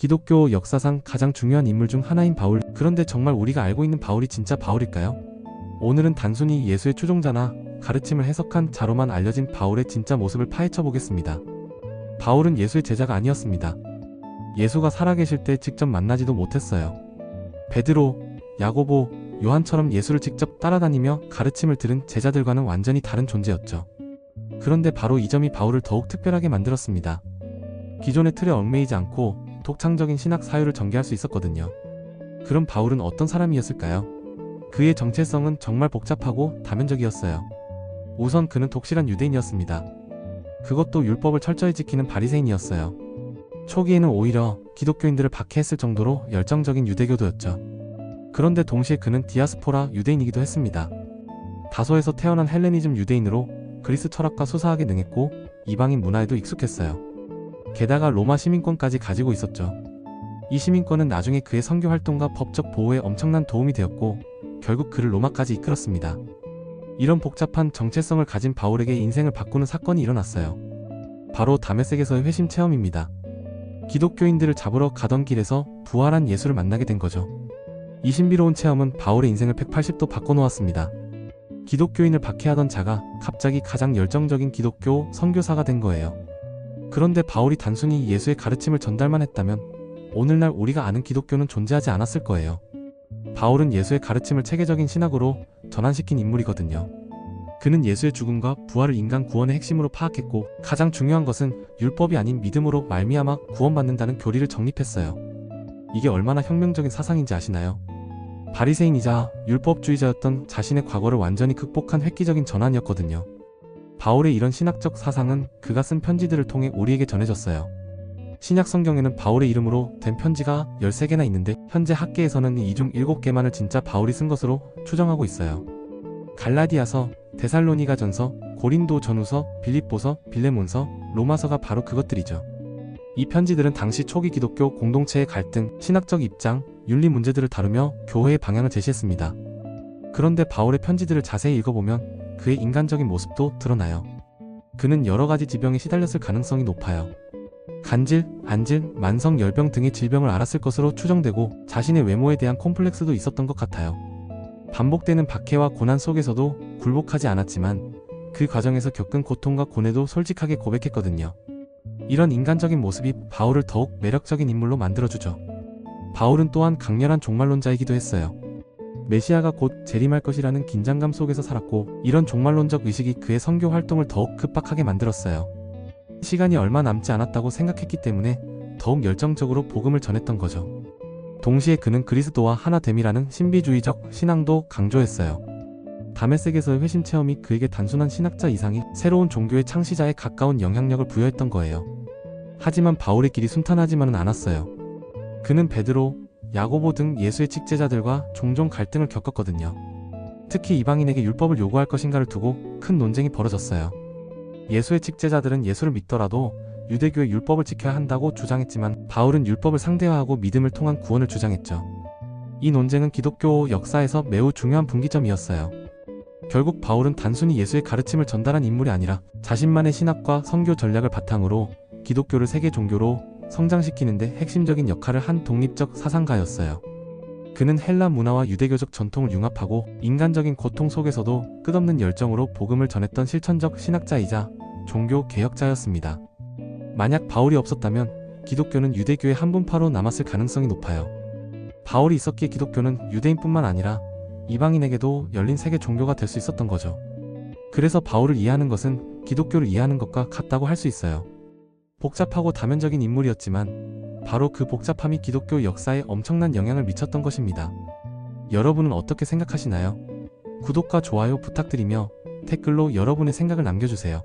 기독교 역사상 가장 중요한 인물 중 하나인 바울. 그런데 정말 우리가 알고 있는 바울이 진짜 바울일까요? 오늘은 단순히 예수의 추종자나 가르침을 해석한 자로만 알려진 바울의 진짜 모습을 파헤쳐 보겠습니다. 바울은 예수의 제자가 아니었습니다. 예수가 살아계실 때 직접 만나지도 못했어요. 베드로, 야고보, 요한처럼 예수를 직접 따라다니며 가르침을 들은 제자들과는 완전히 다른 존재였죠. 그런데 바로 이 점이 바울을 더욱 특별하게 만들었습니다. 기존의 틀에 얽매이지 않고 독창적인 신학 사유를 전개할 수 있었거든요. 그럼 바울은 어떤 사람이었을까요? 그의 정체성은 정말 복잡하고 다면적이었어요. 우선 그는 독실한 유대인이었습니다. 그것도 율법을 철저히 지키는 바리새인이었어요. 초기에는 오히려 기독교인들을 박해했을 정도로 열정적인 유대교도였죠. 그런데 동시에 그는 디아스포라 유대인이기도 했습니다. 다소에서 태어난 헬레니즘 유대인으로 그리스 철학과 수사하게 능했고 이방인 문화에도 익숙했어요. 게다가 로마 시민권까지 가지고 있었죠. 이 시민권은 나중에 그의 선교 활동과 법적 보호에 엄청난 도움이 되었고 결국 그를 로마까지 이끌었습니다. 이런 복잡한 정체성을 가진 바울에게 인생을 바꾸는 사건이 일어났어요. 바로 다메섹에서의 회심 체험입니다. 기독교인들을 잡으러 가던 길에서 부활한 예수를 만나게 된 거죠. 이 신비로운 체험은 바울의 인생을 180도 바꿔놓았습니다. 기독교인을 박해하던 자가 갑자기 가장 열정적인 기독교 선교사가 된 거예요. 그런데 바울이 단순히 예수의 가르침을 전달만 했다면 오늘날 우리가 아는 기독교는 존재하지 않았을 거예요. 바울은 예수의 가르침을 체계적인 신학으로 전환시킨 인물이거든요. 그는 예수의 죽음과 부활을 인간 구원의 핵심으로 파악했고 가장 중요한 것은 율법이 아닌 믿음으로 말미암아 구원받는다는 교리를 정립했어요. 이게 얼마나 혁명적인 사상인지 아시나요? 바리새인이자 율법주의자였던 자신의 과거를 완전히 극복한 획기적인 전환이었거든요. 바울의 이런 신학적 사상은 그가 쓴 편지들을 통해 우리에게 전해졌어요. 신약 성경에는 바울의 이름으로 된 편지가 13개나 있는데 현재 학계에서는 이 중 7개만을 진짜 바울이 쓴 것으로 추정하고 있어요. 갈라디아서, 데살로니가 전서, 고린도 전후서, 빌립보서, 빌레몬서, 로마서가 바로 그것들이죠. 이 편지들은 당시 초기 기독교 공동체의 갈등, 신학적 입장, 윤리 문제들을 다루며 교회의 방향을 제시했습니다. 그런데 바울의 편지들을 자세히 읽어보면 그의 인간적인 모습도 드러나요. 그는 여러 가지 지병에 시달렸을 가능성이 높아요. 간질, 안질, 만성 열병 등의 질병을 앓았을 것으로 추정되고 자신의 외모에 대한 콤플렉스도 있었던 것 같아요. 반복되는 박해와 고난 속에서도 굴복하지 않았지만 그 과정에서 겪은 고통과 고뇌도 솔직하게 고백했거든요. 이런 인간적인 모습이 바울을 더욱 매력적인 인물로 만들어주죠. 바울은 또한 강렬한 종말론자이기도 했어요. 메시아가 곧 재림할 것이라는 긴장감 속에서 살았고 이런 종말론적 의식이 그의 선교 활동을 더욱 급박하게 만들었어요. 시간이 얼마 남지 않았다고 생각했기 때문에 더욱 열정적으로 복음을 전했던 거죠. 동시에 그는 그리스도와 하나됨이라는 신비주의적 신앙도 강조했어요. 다메섹에서의 회심 체험이 그에게 단순한 신학자 이상이 새로운 종교의 창시자에 가까운 영향력을 부여했던 거예요. 하지만 바울의 길이 순탄하지만은 않았어요. 그는 베드로, 야고보 등 예수의 직제자들과 종종 갈등을 겪었거든요. 특히 이방인에게 율법을 요구할 것인가를 두고 큰 논쟁이 벌어졌어요. 예수의 직제자들은 예수를 믿더라도 유대교의 율법을 지켜야 한다고 주장했지만 바울은 율법을 상대화하고 믿음을 통한 구원을 주장했죠. 이 논쟁은 기독교 역사에서 매우 중요한 분기점이었어요. 결국 바울은 단순히 예수의 가르침을 전달한 인물이 아니라 자신만의 신학과 선교 전략을 바탕으로 기독교를 세계 종교로 성장시키는데 핵심적인 역할을 한 독립적 사상가였어요. 그는 헬라 문화와 유대교적 전통을 융합하고 인간적인 고통 속에서도 끝없는 열정으로 복음을 전했던 실천적 신학자이자 종교 개혁자였습니다. 만약 바울이 없었다면 기독교는 유대교의 한 분파로 남았을 가능성이 높아요. 바울이 있었기에 기독교는 유대인뿐만 아니라 이방인에게도 열린 세계 종교가 될 수 있었던 거죠. 그래서 바울을 이해하는 것은 기독교를 이해하는 것과 같다고 할 수 있어요. 복잡하고 다면적인 인물이었지만 바로 그 복잡함이 기독교 역사에 엄청난 영향을 미쳤던 것입니다. 여러분은 어떻게 생각하시나요? 구독과 좋아요 부탁드리며 댓글로 여러분의 생각을 남겨주세요.